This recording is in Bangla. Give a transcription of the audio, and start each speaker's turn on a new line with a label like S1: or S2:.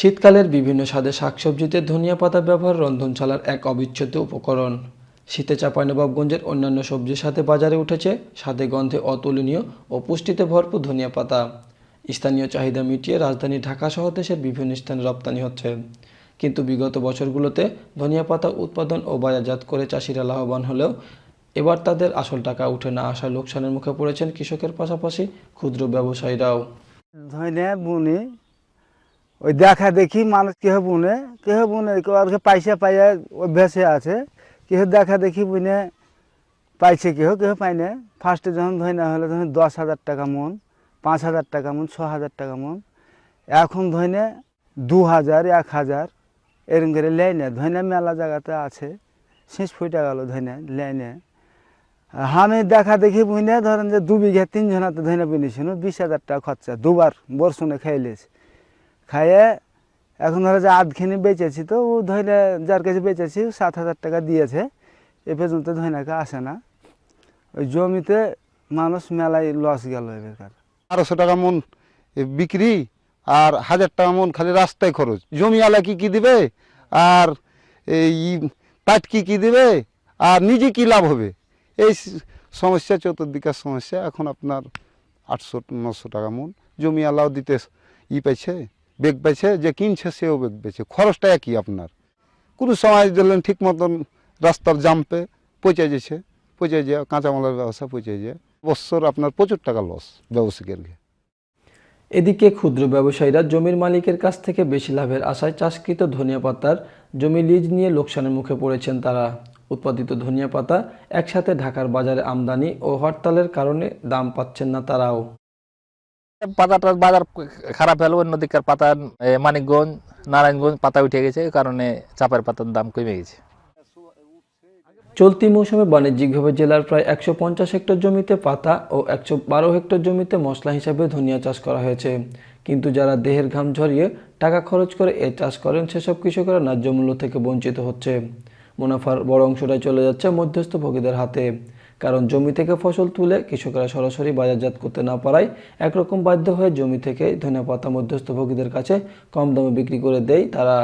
S1: শীতকালের বিভিন্ন স্বাদে শাকসবজিতে ধনিয়া পাতা ব্যবহার রন্ধনশালার এক অবিচ্ছেদ্য উপকরণ। শীতে চাঁপাইনবাবগঞ্জের অন্যান্য সবজির সাথে বাজারে উঠেছে স্বাদে গন্ধে অতুলনীয় ও পুষ্টিতে ভরপুর ধনিয়া পাতা। স্থানীয় চাহিদা মিটিয়ে রাজধানী ঢাকা সহ দেশের বিভিন্ন স্থানে রপ্তানি হচ্ছে। কিন্তু বিগত বছরগুলোতে ধনিয়া পাতা উৎপাদন ও বাজারজাত করে চাষিরা লাভবান হলেও এবার তাদের আসল টাকা উঠে না আসায় লোকসানের মুখে পড়েছেন কৃষকের পাশাপাশি ক্ষুদ্র ব্যবসায়ীরাও।
S2: ধনে বুনি ওই দেখা দেখি মানুষ কেহ বুনে কেহ বুনে আর পয়সা পাইয়া অভ্যাসে আছে। কেহ দেখা দেখি বুনে, পাইছে কেহ কেহ পাইনে ফার্স্টে যখন ধইনা হলে, তখন দশ হাজার টাকা মন, পাঁচ হাজার টাকা মন, ছ হাজার টাকা মন। এখন ধইনে দু হাজার, এক হাজার এরকম করে লেনে ধইনে মেলা জায়গাতে আছে। শেষ ফুটে গেল ধইনে লেনে আমি দেখা দেখি বুঝনে ধরেন যে দু বিঘা তিন জনাতে ধরে বুনেছিল বিশ হাজার টাকা খরচা, দুবার বর্ষণে খাইলেছি। খাইয়ে এখন ধরো যে আধখানি বেচেছি তো, ও ধরে যার কাছে বেচেছি সাত হাজার টাকা দিয়েছে। এ পর্যন্ত ধইনাকে আসে না। ওই জমিতে মানুষ মেলায় লস গেল এবার
S3: বারোশো টাকা মন বিক্রি আর হাজার টাকা মন খালি রাস্তায় খরচ। জমি আলা কি কি দিবে? আর এই পাট কি কি দিবে? আর নিজে কি লাভ হবে? এই সমস্যা, চতুর্দিকের সমস্যা। এখন আপনার আটশো, নশো টাকা মন। জমি আলাও দিতে ই পাইছে। বেগ পাইছে যে কিনছে সেও বেগ পেয়েছে খরচটা একই আপনার। কোনো সময় দিলেন ঠিক মতন রাস্তার জাম্পে পচে যেছে পচে যায় কাঁচামালের ব্যবসা পচে যায় বছর আপনার প্রচুর টাকা লস ব্যবসায়ীর
S1: এদিকে ক্ষুদ্র ব্যবসায়ীরা জমির মালিকের কাছ থেকে বেশি লাভের আশায় চাষকৃত ধনিয়া পাতার জমি লিজ নিয়ে লোকসানের মুখে পড়েছেন তারা। উৎপাদিত ধনিয়া পাতা একসাথে ঢাকার বাজারে আমদানি ও হরতালের কারণে দাম পাচ্ছেন না তারাও।
S4: পাতাটার বাজার খারাপ হলো, অন্যদিকের পাতা মানিকগঞ্জ, নারায়ণগঞ্জ পাতা উঠে গেছে কারণে চাপের পাতার দাম কমে গেছে।
S1: চলতি মৌসুমে বাণিজ্যিকভাবে জেলার প্রায় একশো পঞ্চাশ হেক্টর জমিতে পাতা ও একশো বারো হেক্টর জমিতে মশলা হিসাবে ধনিয়া চাষ করা হয়েছে। কিন্তু যারা দেহের ঘাম ঝরিয়ে টাকা খরচ করে এ চাষ করেন, সেসব কৃষকেরা ন্যায্য মূল্য থেকে বঞ্চিত হচ্ছে। মুনাফার বড় অংশটাই চলে যাচ্ছে মধ্যস্থ ভোগীদের হাতে। কারণ জমি থেকে ফসল তুলে কৃষকরা সরাসরি বাজারজাত করতে না পারায় একরকম বাধ্য হয়ে জমি থেকে ধনেপাতা পাতা মধ্যস্থ ভোগীদের কাছে কম দামে বিক্রি করে দেয় তারা।